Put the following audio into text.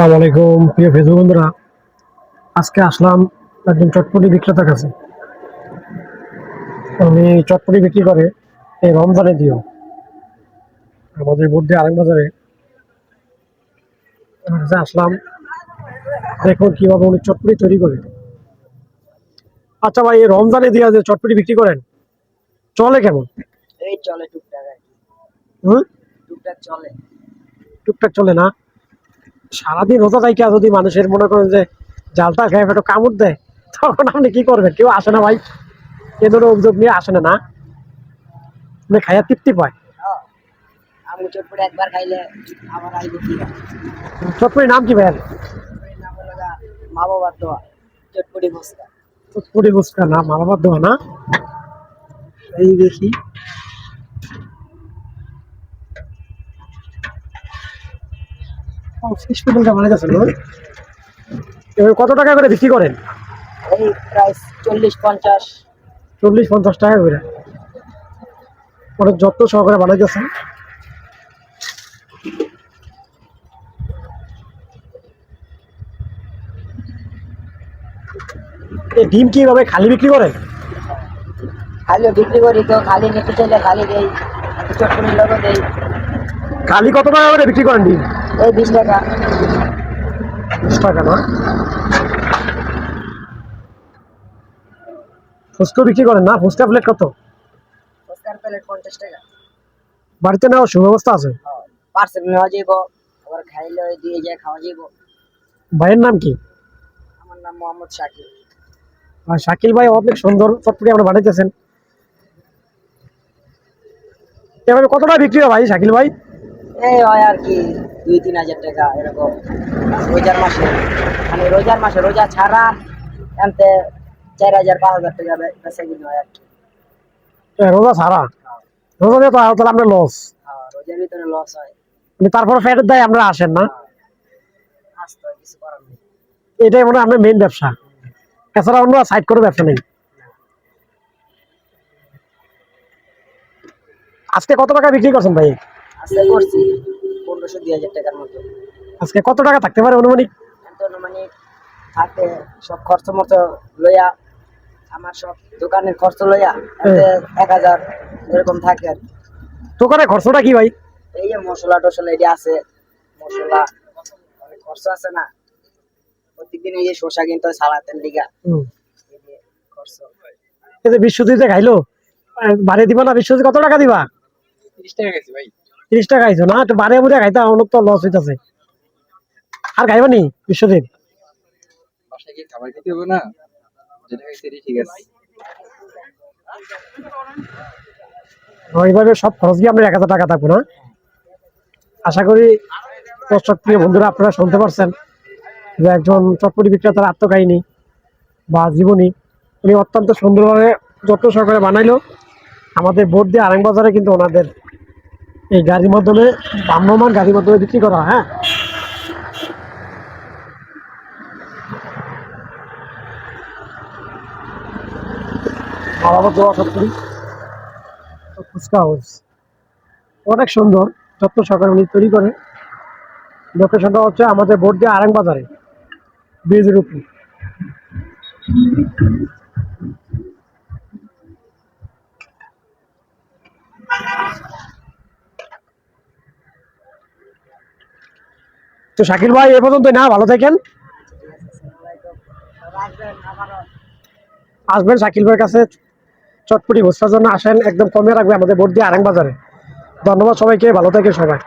আসসালামু আলাইকুম প্রিয় ফেসবুক বন্ধুরা। আজকে আসলাম একজন চটপটি বিক্রেতার কাছে। উনি চটপটি বিক্রি করে এই রমজানে দিও আমাদের বুদ্ধি আরেক বাজারে। কাছে আসলাম। দেখুন কীভাবে উনি চটপটি তৈরি করে। আচ্ছা ভাই এই রমজানে দিয়া যে চটপটি বিক্রি করেন চলে কেমন? এই চলে টুকটাক হুম? টুকটাক চলে। টুকটাক চলে না? সারাদিন রোজা থাইকা যদি মানুষের মনে করেন যে জালটা খেয়ে একটু কামড় দেয় তখন আপনি কি করবেন? কেউ আসে না ভাই। এ ধরনের অভিযোগ নিয়ে আসে না না। আপনি খাইয়া তৃপ্তি পায়। আমি একবার খাইলে আমার আইবো কি? চটপটির নাম কি গা মা বাবার দোয়া চটপটি ফুচকা চটপটি বুসকা না মা বাবার দোয়া না? এই দেখি। ফিশ পিকলটা ভালো যাচ্ছে এবার কত টাকা করে বিক্রি করেন? এই প্রাইস চল্লিশ পঞ্চাশ। চল্লিশ পঞ্চাশ টাকা করে। অনেক যত্ন সহকারে বানাইতেছেন এই ডিম কীভাবে খালি বিক্রি করেন খালিও বিক্রি করি কেউ খালি নিতে চাইলে খালি দেই। চটপটির লোকও দেই। খালি কত টাকা করে বিক্রি করেন ডিম? এই বিশ টাকা। বিশ টাকা না? ফুচকা বিক্রি করেন না? ফুচকা প্লেট কত? ফুচকার প্লেট পঞ্চাশ টাকা। বাড়িতে নেওয়ার সুব্যবস্থা আছে? পার্সেল নেওয়া যাইব আবার খাইলে দিয়ে যায় খাওয়া যাইব। ভাইয়ের নাম কি? আমার নাম মোহাম্মদ শাকিল। আর শাকিল ভাই অনেক সুন্দর চটপটি আমরা বানাইতেছেন। এভাবে কত টাকা বিক্রি হয় ভাই শাকিল ভাই? এই হয় আর কি দুই তিন হাজার টাকা এরকম। রোজার মাসে মানে রোজার মাসে রোজা ছাড়া এনতে চার হাজার পাঁচ হাজার টাকা বেচা কিনে হয় আর কি। রোজা ছাড়া? রোজা দিয়ে তো তাহলে আমরা লস হ্যাঁ, রোজার ভিতরে লস হয়। তারপর ফেরত দেয় আমরা আসেন না। হয় এটাই মনে হয় আপনার মেইন ব্যবসা। এছাড়া অন্য সাইড করে ব্যবসা নেই। আজকে কত টাকা বিক্রি করছেন ভাই? আজকে করছি পনেরোশো দুই হাজার টাকার মতো। আজকে কত টাকা থাকতে পারে অনুমানিক? মানে সব খরচ মতো লইয়া আমার সব দোকানের খরচ লইয়া এক হাজার এরকম থাকে আর কি। দোকানে খরচটা কি ভাই? এই যে মশলা টসলা এটি আছে মশলা অনেক খরচ আছে না। প্রত্যেকদিন এই যে শসা কিনতে হয় সালাতের লিগা। হুম। এই যে খরচ। এই যে বিশ্বজিতে খাইলো বাড়ি দিবা না? বিশ্বজিৎ কত টাকা দিবা? তিরিশ টাকা গেছে ভাই। তিরিশ টাকা খাইছো? না একটু বাড়ি বুড়ে খাইতা অনেক তো লস হইতাছে। আর খাইবা নি গিয়ে আছে। এইভাবে সব খরচ দিয়ে আমরা এক হাজার টাকা থাকব না? আশা করি দর্শক প্রিয় বন্ধুরা আপনারা শুনতে পারছেন যে একজন চটপটি বিক্রেতার আত্মকাহিনী বা জীবনী। উনি অত্যন্ত সুন্দরভাবে যত্ন সহকারে বানাইলো। আমাদের বোর্ড দিয়ে আরেক বাজারে কিন্তু ওনাদের এই গাড়ির মাধ্যমে ভ্রাম্যমান গাড়ির মাধ্যমে বিক্রি করা হ্যাঁ? অনেক সুন্দর যত্ন সহকারে উনি তৈরি করে। লোকেশনটা হচ্ছে আমাদের বোর্ড দিয়ে আরাং বাজারে ব্রিজের উপর তো শাকিল ভাই, এ পর্যন্ত না, ভালো থাকেন। আসবেন শাকিল ভাইয়ের কাছে, চটপটি ভোসার জন্য আসেন, একদম কমে রাখবে আমাদের বোর্ড দিয়ে আরাং বাজারে। ধন্যবাদ সবাইকে, ভালো থাকে সবাই।